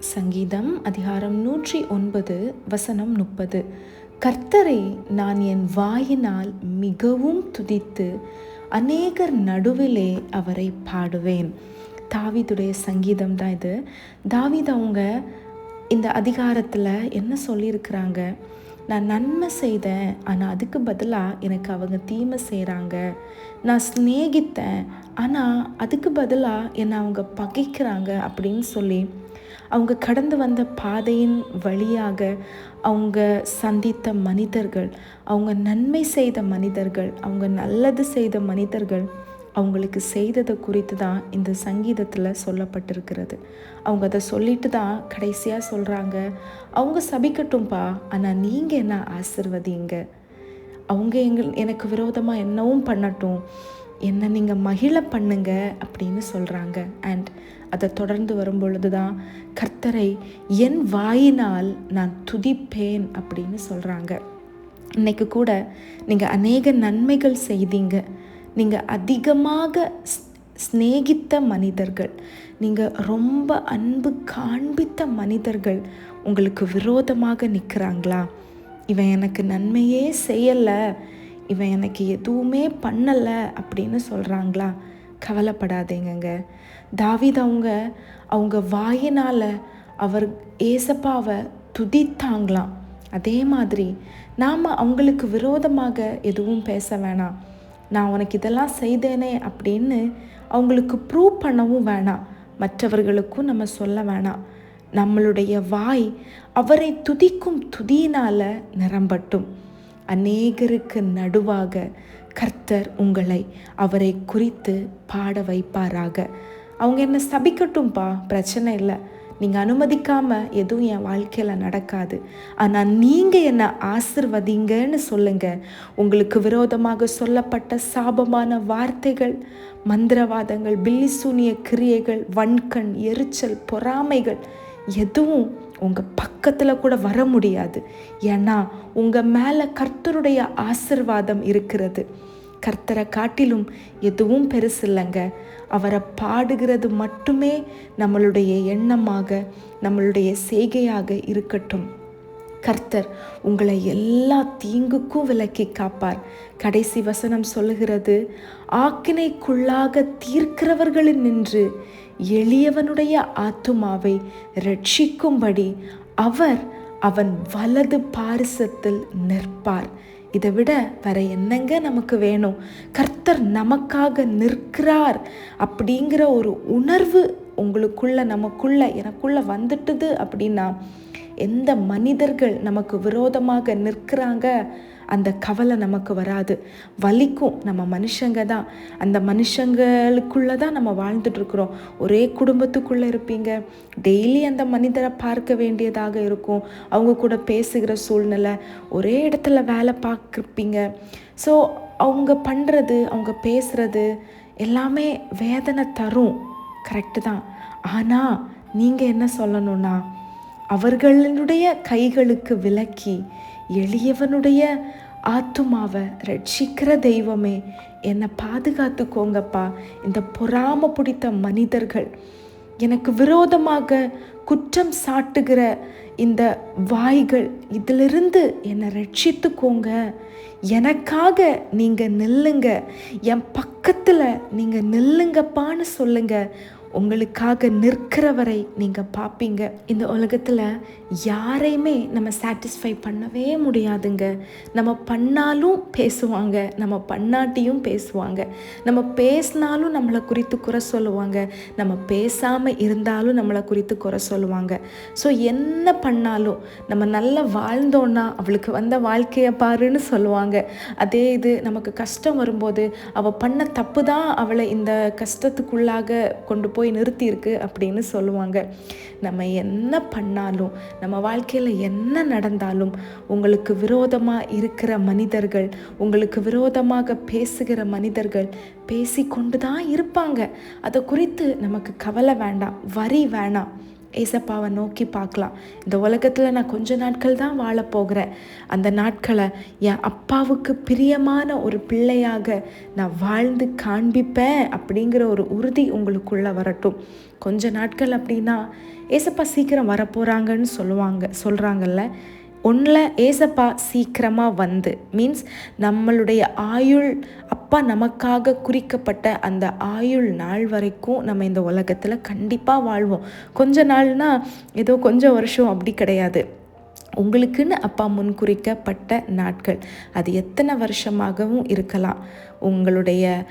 சங்கீதம் அதிகாரம் நூற்றி ஒன்பது வசனம் முப்பது. கர்த்தரை நான் என் வாயினால் மிகவும் துதித்து அநேகர் நடுவிலே அவரை பாடுவேன். தாவிதுடைய சங்கீதம் தான் இது. தாவித் அவங்க இந்த அதிகாரத்தில் என்ன சொல்லியிருக்கிறாங்க? நான் நன்மை செய்தேன் ஆனால் அதுக்கு பதிலாக எனக்கு அவங்க தீமை செய்கிறாங்க நான் சிநேகித்தேன் ஆனால் அதுக்கு பதிலாக என்னை அவங்க பகைக்கிறாங்க அப்படின்னு சொல்லி அவங்க கடந்து வந்த பாதையின் வழியாக அவங்க சந்தித்த மனிதர்கள் அவங்க நன்மை செய்த மனிதர்கள் அவங்க நல்லது செய்த மனிதர்கள் அவங்களுக்கு செய்ததை குறித்து தான் இந்த சங்கீதத்தில் சொல்லப்பட்டிருக்கிறது. அவங்க அதை சொல்லிட்டு தான் கடைசியாக சொல்கிறாங்க அவங்க சபிக்கட்டும்பா ஆனால் நீங்கள் என்ன ஆசிர்வதிங்க? அவங்க எங்கள் எனக்கு விரோதமாக என்னவும் பண்ணட்டும். என்னை நீங்கள் மகிழ பண்ணுங்க அப்படின்னு சொல்கிறாங்க அண்ட் அதை தொடர்ந்து வரும் பொழுது தான் கர்த்தரை என் வாயினால் நான் துதிப்பேன் அப்படின்னு சொல்கிறாங்க இன்றைக்கு கூட நீங்கள் அநேக நன்மைகள் செய்தீங்க. நீங்கள் அதிகமாக சிநேகித்த மனிதர்கள் நீங்கள் ரொம்ப அன்பு காண்பித்த மனிதர்கள் உங்களுக்கு விரோதமாக நிற்கிறாங்களா இவன் எனக்கு நன்மையே செய்யலை. இவன் எனக்கு எதுவுமே பண்ணலை அப்படின்னு சொல்கிறாங்களா கவலைப்படாதீங்கங்க. தாவித் அவங்க அவங்க வாயினால் அவர் ஏசப்பாவை துதித்தாங்களாம். அதே மாதிரி நாம் அவங்களுக்கு விரோதமாக எதுவும் பேச வேணாம். நான் உனக்கு இதெல்லாம் செய்தேனே அப்படின்னு அவங்களுக்கு ப்ரூவ் பண்ணவும் வேணாம். மற்றவர்களுக்கும் நம்ம சொல்ல வேணாம். நம்மளுடைய வாய் அவரை துதிக்கும் துதியினால் நிரம்பட்டும். அநேகருக்கு நடுவாக கர்த்தர் உங்களை அவரை குறித்து பாட வைப்பாராக. அவங்க என்ன சபிக்கட்டும்பா பிரச்சனை இல்லை. நீங்கள் அனுமதிக்காமல் எதுவும் என் வாழ்க்கையில் நடக்காது. ஆனால் நீங்கள் என்னை ஆசிர்வதிங்கன்னு சொல்லுங்கள் உங்களுக்கு விரோதமாக சொல்லப்பட்ட சாபமான வார்த்தைகள் மந்திரவாதங்கள் பில்லிசூனிய கிரியைகள் வன்கண் எரிச்சல் பொறாமைகள் எதுவும் உங்கள் பக்கத்தில் கூட வர முடியாது. ஏன்னா உங்கள் மேலே கர்த்தருடைய ஆசிர்வாதம் இருக்கிறது. கர்த்தரை காட்டிலும் எதுவும் பெருசு இல்லைங்க. அவரை பாடுகிறது மட்டுமே நம்மளுடைய எண்ணமாக நம்மளுடைய செய்கையாக இருக்கட்டும். கர்த்தர் உங்களை எல்லா தீங்குக்கும் விலக்கி காப்பார். கடைசி வசனம் சொல்லுகிறது ஆக்கினைக்குள்ளாக தீர்க்கிறவர்களில் நின்று எளியவனுடைய ஆத்துமாவை ரட்சிக்கும்படி அவர் அவன் வலது பாரிசத்தில் நிற்பார். இதை விட வேற என்னங்க நமக்கு வேணும்? கர்த்தர் நமக்காக நிற்கிறார் அப்படிங்கிற ஒரு உணர்வு உங்களுக்குள்ள நமக்குள்ள எனக்குள்ள வந்துட்டுது அப்படின்னா எந்த மனிதர்கள் நமக்கு விரோதமாக நிற்கிறாங்க அந்த கவலை நமக்கு வராது. வலிக்கும் நம்ம மனுஷங்க தான். அந்த மனுஷங்களுக்குள்ளே தான் நம்ம வாழ்ந்துட்டுருக்குறோம். ஒரே குடும்பத்துக்குள்ளே இருப்பீங்க. டெய்லி அந்த மனிதரை பார்க்க வேண்டியதாக இருக்கும். அவங்க கூட பேசுகிற சூழ்நிலை ஒரே இடத்துல வேலை பார்க்குறப்பீங்க ஸோ அவங்க பண்ணுறது அவங்க பேசுகிறது எல்லாமே வேதனை தரும். கரெக்டு தான். ஆனால் நீங்கள் என்ன சொல்லணும்னா அவர்களுடைய கைகளுக்கு விலக்கி எளியவனுடைய ஆத்துமாவை ரட்சிக்கிற தெய்வமே என்னை பாதுகாத்துக்கோங்கப்பா. இந்த பொறாம பிடித்த மனிதர்கள் எனக்கு விரோதமாக குற்றம் சாட்டுகிற இந்த வாய்கள் இதிலிருந்து என்னை ரட்சித்துக்கோங்க. எனக்காக நீங்கள் நில்லுங்க. என் பக் பக்கத்தில் நீங்கள் நில்லுங்கப்பான்னு சொல்லுங்கள் உங்களுக்காக நிற்கிறவரை நீங்கள் பார்ப்பீங்க இந்த உலகத்தில் யாரையுமே நம்ம சாட்டிஸ்ஃபை பண்ணவே முடியாதுங்க. நம்ம பண்ணாலும் பேசுவாங்க. நம்ம பண்ணாட்டியும் பேசுவாங்க. நம்ம பேசினாலும் நம்மளை குறித்து குறை சொல்லுவாங்க. நம்ம பேசாமல் இருந்தாலும் நம்மளை குறித்து குறை சொல்லுவாங்க. ஸோ என்ன பண்ணாலும் நம்ம நல்லா வாழ்ந்தோன்னா அவளுக்கு வந்த வாழ்க்கையை பாருன்னு சொல்லுவாங்க. அதே இது நமக்கு கஷ்டம் வரும்போது அவள் பண்ண தப்பு தான் அவளை இந்த கஷ்டத்துக்குள்ளாக கொண்டு போய் போய் நிறுத்தியிருக்கு அப்படின்னு சொல்லுவாங்க. நம்ம என்ன பண்ணாலும் நம்ம வாழ்க்கையில் என்ன நடந்தாலும் உங்களுக்கு விரோதமாக இருக்கிற மனிதர்கள் உங்களுக்கு விரோதமாக பேசுகிற மனிதர்கள் பேசி கொண்டு தான் இருப்பாங்க. அதை குறித்து நமக்கு கவலை வேண்டாம் வரி வேணாம். ஏசப்பாவை நோக்கி பார்க்கலாம். இந்த உலகத்தில் நான் கொஞ்ச நாட்கள் தான் வாழ போகிறேன். அந்த நாட்களை என் அப்பாவுக்கு பிரியமான ஒரு பிள்ளையாக நான் வாழ்ந்து காண்பிப்பேன் அப்படிங்கிற ஒரு உறுதி உங்களுக்குள்ளே வரட்டும். கொஞ்ச நாட்கள் அப்படின்னா ஏசப்பா சீக்கிரம் வரப்போகிறாங்கன்னு சொல்லுவாங்க சொல்கிறாங்கல்ல ஒன்றில் ஏசப்பா சீக்கிரமாக வந்து மீன்ஸ் நம்மளுடைய ஆயுள் அப்பா நமக்காக குறிக்கப்பட்ட அந்த ஆயுள் நாள் வரைக்கும் நம்ம இந்த உலகத்தில் கண்டிப்பாக வாழ்வோம். கொஞ்ச நாள்னால் ஏதோ கொஞ்சம் வருஷம் அப்படி கிடையாது. உங்களுக்குன்னு அப்பா முன்குறிக்கப்பட்ட நாட்கள். அது எத்தனை வருஷமாகவும் இருக்கலாம். உங்களுடைய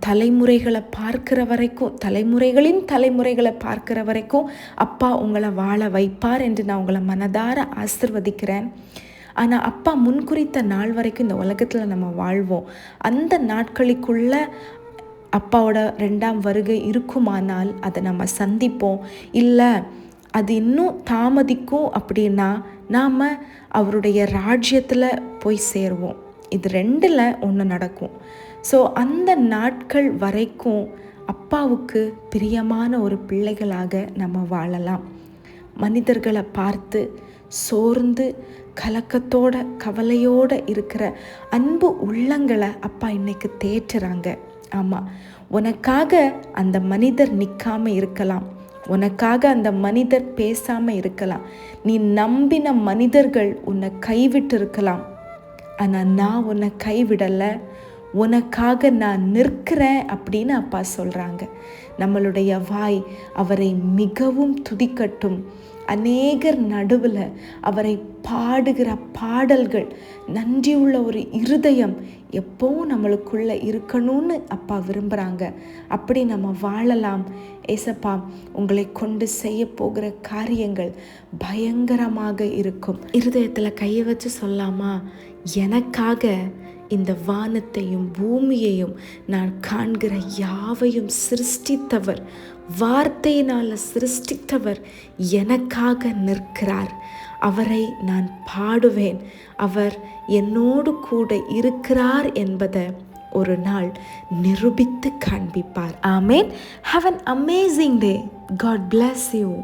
தலைமுறைகளை பார்க்கிற வரைக்கும் தலைமுறைகளின் தலைமுறைகளை பார்க்கிற வரைக்கும் அப்பா உங்களை வாழ வைப்பார் என்று நான் உங்களை மனதார ஆசிர்வதிக்கிறேன். ஆனால் அப்பா முன்குறித்த நாள் வரைக்கும் இந்த உலகத்தில் நம்ம வாழ்வோம். அந்த நாட்களுக்குள்ள அப்பாவோட ரெண்டாம் வருகை இருக்குமானால் அதை நம்ம சந்திப்போம். இல்லை அது இன்னும் தாமதிக்கும் அப்படின்னா நாம் அவருடைய ராஜ்யத்தில் போய் சேருவோம். இது ரெண்டில் ஒன்று நடக்கும். ஸோ அந்த நாட்கள் வரைக்கும் அப்பாவுக்கு பிரியமான ஒரு பிள்ளைகளாக நம்ம வாழலாம். மனிதர்களை பார்த்து சோர்ந்து கலக்கத்தோட கவலையோடு இருக்கிற அன்பு உள்ளங்களை அப்பா இன்னைக்கு தேற்றுறாங்க. ஆமாம் உனக்காக அந்த மனிதர் நிற்காம இருக்கலாம். உனக்காக அந்த மனிதர் பேசாமல் இருக்கலாம். நீ நம்பின மனிதர்கள் உன்னை கைவிட்டிருக்கலாம். ஆனால் நான் உன்னை கைவிடலை. உனக்காக நான் நிற்கிறேன் அப்படின்னு அப்பா சொல்கிறாங்க நம்மளுடைய வாய் அவரை மிகவும் துதிக்கட்டும். அநேகர் நடுவில் அவரை பாடுகிற பாடல்கள் நன்றியுள்ள ஒரு இருதயம் எப்போவும் நம்மளுக்குள்ளே இருக்கணும்னு அப்பா விரும்புகிறாங்க அப்படி நம்ம வாழலாம். ஏசப்பா உங்களை கொண்டு செய்ய போகிற காரியங்கள் பயங்கரமாக இருக்கும். இருதயத்தில் கையை வச்சு சொல்லாமா? எனக்காக இந்த வானத்தையும் பூமியையும் நான் காண்கிற யாவையும் சிருஷ்டித்தவர் வார்த்தையினால் சிருஷ்டித்தவர் எனக்காக நிற்கிறார். அவரை நான் பாடுவேன். அவர் என்னோடு கூட இருக்கிறார் என்பதை ஒரு நாள் நிரூபித்து காண்பிப்பார். Amen have an amazing day God bless you